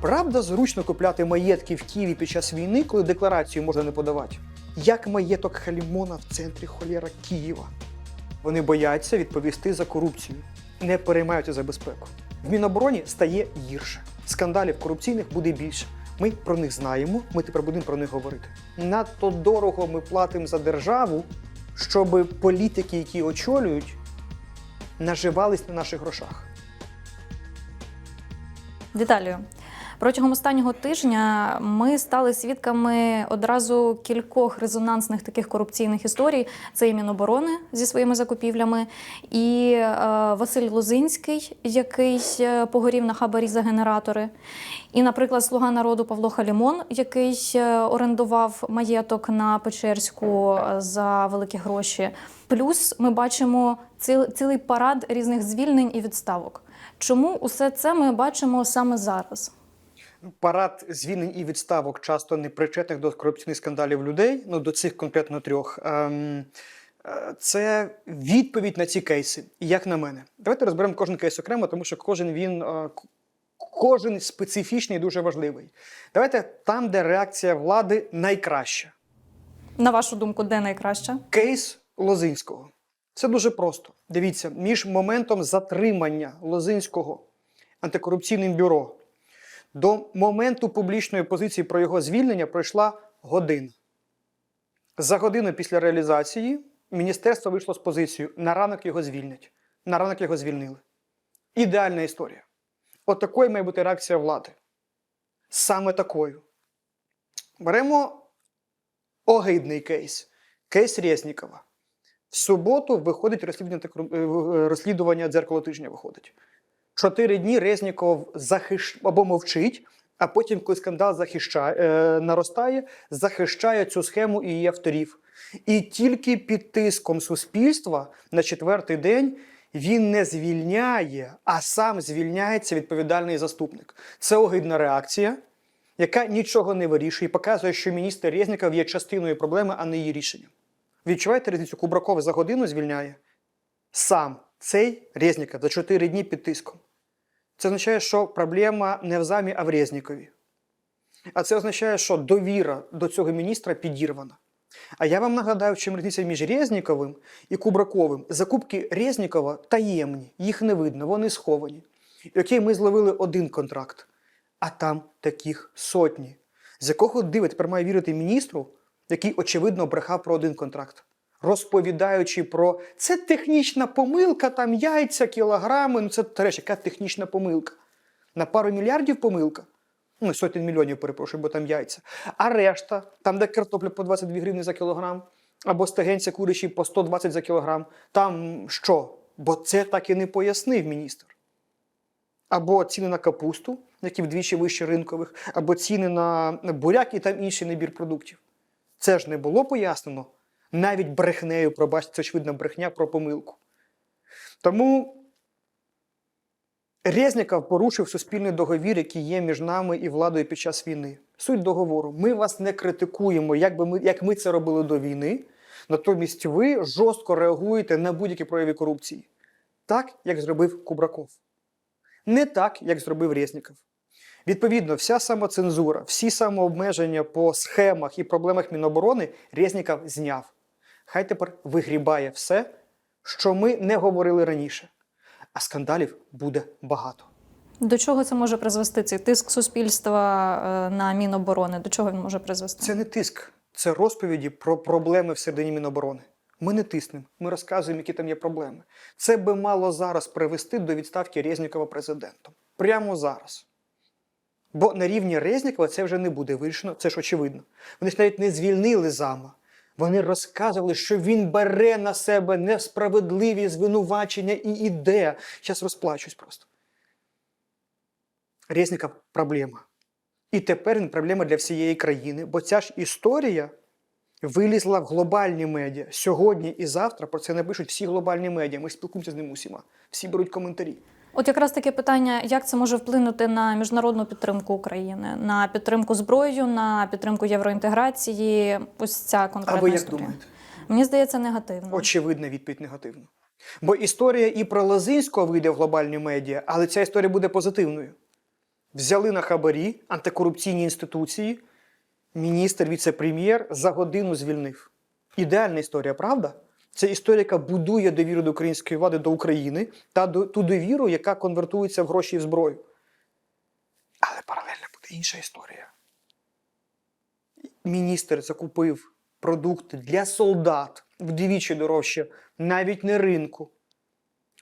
Правда, зручно купляти маєтки в Києві під час війни, коли декларацію можна не подавати. Як маєток Халімона в центрі холєра Києва. Вони бояться відповісти за корупцію, не переймаються за безпеку. В Мінобороні стає гірше. Скандалів корупційних буде більше. Ми про них знаємо, ми тепер будемо про них говорити. Надто дорого ми платимо за державу, щоб політики, які очолюють, наживались на наших грошах. Віталію. Протягом останнього тижня ми стали свідками одразу кількох резонансних таких корупційних історій. Це і Міноборони зі своїми закупівлями, і е, Василь Лозинський, який е, погорів на хабарі за генератори. І, наприклад, слуга народу Павло Халімон, який е, орендував маєток на Печерську за великі гроші. Плюс ми бачимо цілий парад різних звільнень і відставок. Чому усе це ми бачимо саме зараз? Парад звільнень і відставок часто непричетних до корупційних скандалів людей, ну до цих конкретно трьох. ем, е, Це відповідь на ці кейси, як на мене. Давайте розберемо кожен кейс окремо, тому що кожен він е, кожен специфічний і дуже важливий. Давайте там, де реакція влади найкраща. На вашу думку, де найкраще? Кейс Лозинського. Це дуже просто. Дивіться, між моментом затримання Лозинського антикорупційним бюро до моменту публічної позиції про його звільнення пройшла година. За годину після реалізації міністерство вийшло з позицією на ранок його звільнять. На ранок його звільнили. Ідеальна історія. От такою має бути реакція влади. Саме такою. Беремо огидний кейс. Кейс Резнікова. В суботу виходить розслідування, е, розслідування дзеркало тижня виходить. Чотири дні Резніков захищ... або мовчить, а потім, коли скандал захищає, е, наростає, захищає цю схему і її авторів. І тільки під тиском суспільства на четвертий день він не звільняє, а сам звільняється відповідальний заступник. Це огидна реакція, яка нічого не вирішує і показує, що міністр Резніков є частиною проблеми, а не її рішенням. Відчуваєте різницю? Кубраков за годину звільняє сам цей Резніков за 4 дні під тиском. Це означає, що проблема не в замі, а в Резнікові. А це означає, що довіра до цього міністра підірвана. А я вам нагадаю, в чим різниця між Резніковим і Кубраковим. Закупки Резнікова таємні, їх не видно, вони сховані. І окей, ми зловили один контракт, а там таких сотні. З якого дива тепер має вірити міністру, який очевидно брехав про один контракт, розповідаючи про це технічна помилка, там яйця, кілограми. Ну це треш, яка технічна помилка. На пару мільярдів помилка. Ну, сотень мільйонів, перепрошую, бо там яйця. А решта, там, де картопля по 22 гривні за кілограм, або стегенця курячі по 120 за кілограм, там що? Бо це так і не пояснив міністр. Або ціни на капусту, які вдвічі вище ринкових, або ціни на буряк і там інший набір продуктів. Це ж не було пояснено навіть брехнею, пробачте, це очевидна брехня про помилку. Тому Резніков порушив суспільний договір, який є між нами і владою під час війни. Суть договору: ми вас не критикуємо, як, би ми, як ми це робили до війни. Натомість ви жорстко реагуєте на будь-які прояви корупції, так як зробив Кубраков. Не так, як зробив Резніков. Відповідно, вся самоцензура, всі самообмеження по схемах і проблемах Міноборони Резніков зняв. Хай тепер вигрібає все, що ми не говорили раніше. А скандалів буде багато. До чого це може призвести? Цей тиск суспільства е, на Міноборони? До чого він може призвести? Це не тиск, це розповіді про проблеми всередині Міноборони. Ми не тиснемо, ми розказуємо, які там є проблеми. Це би мало зараз привести до відставки Резнікова президентом. Прямо зараз. Бо на рівні Резнікова це вже не буде вирішено, це ж очевидно. Вони ж навіть не звільнили зама. Вони розказували, що він бере на себе несправедливі звинувачення і іде. Зараз розплачусь просто. Резніков проблема. І тепер він проблема для всієї країни, бо ця ж історія вилізла в глобальні медіа. Сьогодні і завтра про це напишуть всі глобальні медіа. Ми спілкуємося з ними усіма. Всі беруть коментарі. От якраз таке питання: як це може вплинути на міжнародну підтримку України, на підтримку зброєю, на підтримку євроінтеграції? Ось ця конкретна А ви як історія. думаєте? Мені здається, негативно. Очевидна відповідь негативна. Бо історія і про Лозинського вийде в глобальні медіа, але ця історія буде позитивною. взяли на хабарі антикорупційні інституції, міністр, віце-прем'єр за годину звільнив. Ідеальна історія, правда? Це історія, яка будує довіру до української влади до України та до, ту довіру, яка конвертується в гроші і в зброю. Але паралельно буде інша історія. Міністр закупив продукти для солдат вдвічі дорожче, навіть не ринку,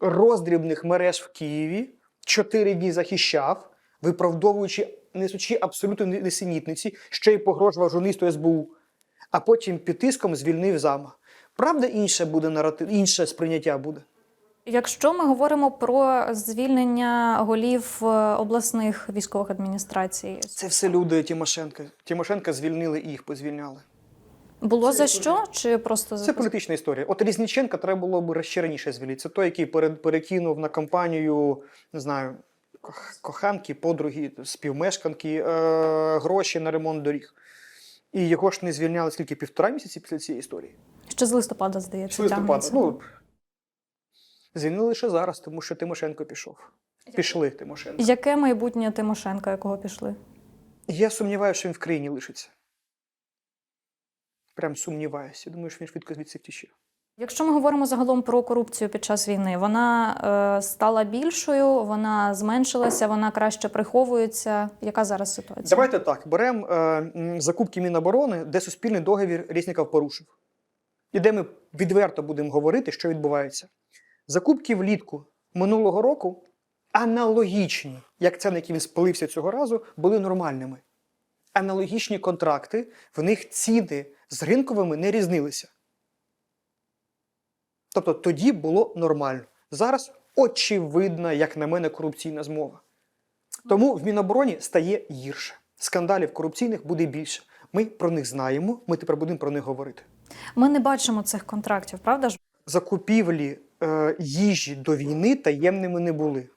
роздрібних мереж в Києві, чотири дні захищав, виправдовуючи, несучи абсолютно несенітниці, ще й погрожував журналісту СБУ, а потім під тиском звільнив зама. Правда, інше буде наратив, інше сприйняття буде. Якщо ми говоримо про звільнення голів е, обласних військових адміністрацій, Це все люди Тимошенка. Тимошенка звільнили і їх позвільняли. було за що чи просто за Це політична історія. От Різніченка треба було б ще раніше звільнити. Це той, який пере- перекинув на кампанію, не знаю, коханки, подруги, співмешканки, е- гроші на ремонт доріг. І його ж не звільняли скільки півтора місяці після цієї історії. Ще з листопада, здається, З листопада. Ну, звільнили лише зараз, тому що Тимошенко пішов. Пішли Тимошенко. Яке майбутнє Тимошенка, якого пішли? Я сумніваюся, що він в країні лишиться. Прям сумніваюся. Думаю, що він швидко звідси втіче. Якщо ми говоримо загалом про корупцію під час війни, вона е, стала більшою, вона зменшилася, вона краще приховується. Яка зараз ситуація? Давайте так: беремо е, закупки Міноборони, де суспільний договір Різніков порушив. І де ми відверто будемо говорити, що відбувається. Закупки влітку минулого року аналогічні, як це, на які він спалився цього разу, були нормальними. Аналогічні контракти, в них ціни з ринковими не різнилися. Тобто тоді було нормально. Зараз очевидна, як на мене, корупційна змова. Тому в Мінобороні стає гірше. Скандалів корупційних буде більше. Ми про них знаємо, ми тепер будемо про них говорити. Ми не бачимо цих контрактів, правда ж? Закупівлі е, їжі до війни таємними не були.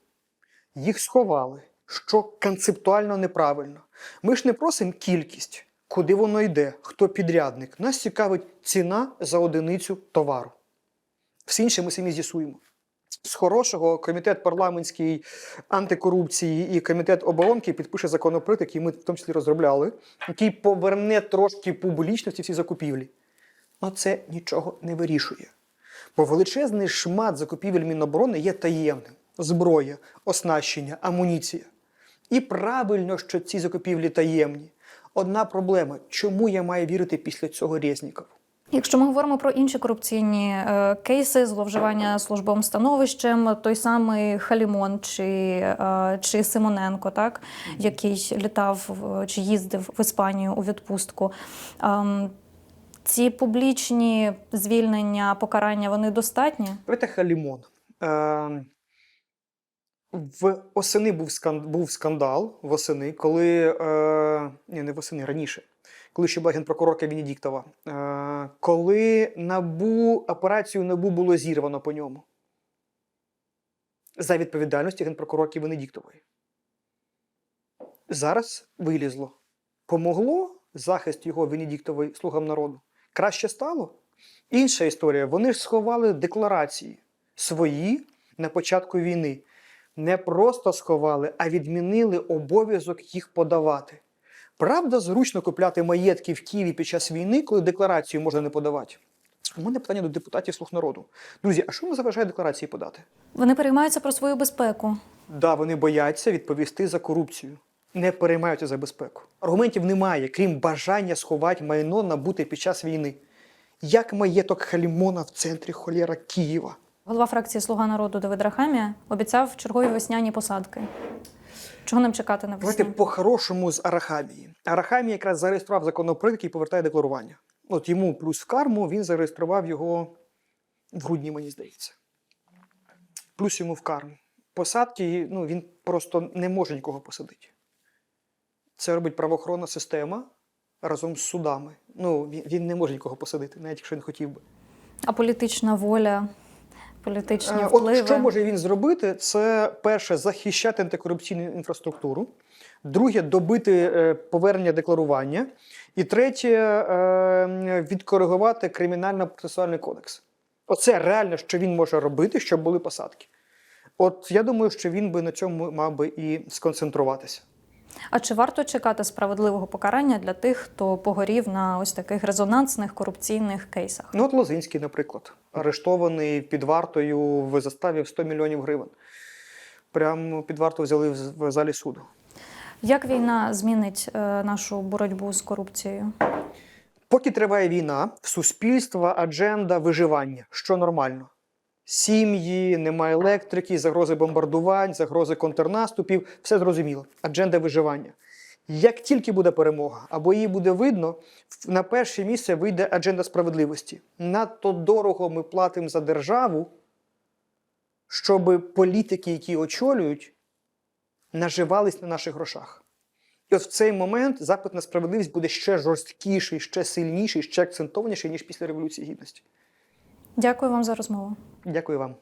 Їх сховали, що концептуально неправильно. Ми ж не просимо кількість, куди воно йде, хто підрядник. Нас цікавить ціна за одиницю товару. Все інше ми самі з'ясуємо. З хорошого комітет парламентський антикорупції і комітет оборонки підпише законопроект, який ми в тому числі розробляли, який поверне трошки публічності в ці закупівлі. Але це нічого не вирішує. Бо величезний шмат закупівель Міноборони є таємним: зброя, оснащення, амуніція. І правильно, що ці закупівлі таємні. Одна проблема: чому я маю вірити після цього Резніков? Якщо ми говоримо про інші корупційні е, кейси, зловживання службовим становищем, той самий Халімон чи, е, чи Симоненко, так який літав чи їздив в Іспанію у відпустку. Ці публічні звільнення, покарання вони достатні? Давайте Халімон. Е, в осени був, скан, був скандал восени, коли. Е, ні, не восени, раніше, коли ще була генпрокурорка Венедіктова. Е, коли набу, операцію НАБУ було зірвано по ньому. За відповідальності генпрокурорки Венедіктової. Зараз вилізло. Помогло захист його Венедіктової слугам народу. Краще стало? Інша історія. Вони ж сховали декларації свої на початку війни. Не просто сховали, а відмінили обов'язок їх подавати. Правда, зручно купляти маєтки в Києві під час війни, коли декларацію можна не подавати. У мене питання до депутатів слуг народу. Друзі, а що нам заважає декларації подати? Вони переймаються про свою безпеку. Да, вони бояться відповісти за корупцію, не переймаються за безпеку. Аргументів немає, крім бажання сховати майно набуте під час війни. Як маєток Халімона в центрі холєра Києва. Голова фракції Слуга народу Давид Рахамія обіцяв чергові весняні посадки. Чого нам чекати на Давайте весні? по-хорошому з Арахамії. Арахамія якраз зареєстрував законопроект, який повертає декларування. От йому плюс в карму він зареєстрував його в грудні, мені здається. Плюс йому в карму. Посадки ну, він просто не може нікого посадити. Це робить правоохоронна система разом з судами. Ну, він, він не може нікого посадити, навіть якщо він хотів би. А політична воля, політичні Е, впливи. От що може він зробити? Це перше захищати антикорупційну інфраструктуру, друге добити е, повернення декларування, і третє е, відкоригувати кримінально-процесуальний кодекс. Оце реально, що він може робити, щоб були посадки. От я думаю, що він би на цьому мав би і сконцентруватися. А чи варто чекати справедливого покарання для тих, хто погорів на ось таких резонансних корупційних кейсах? Ну, от Лозинський, наприклад, арештований під вартою в заставі в 100 мільйонів гривень. Прямо під варту взяли в залі суду. Як війна змінить е, нашу боротьбу з корупцією? Поки триває війна, в суспільства адженда виживання, що нормально. Сім'ї, немає електрики, загрози бомбардувань, загрози контрнаступів все зрозуміло. Адженда виживання. Як тільки буде перемога, або її буде видно, на перше місце вийде адженда справедливості. Надто дорого ми платимо за державу, щоб політики, які очолюють, наживались на наших грошах. І от в цей момент запит на справедливість буде ще жорсткіший, ще сильніший, ще акцентованіший, ніж після Революції Гідності. Дякую вам за розмову. Дякую вам.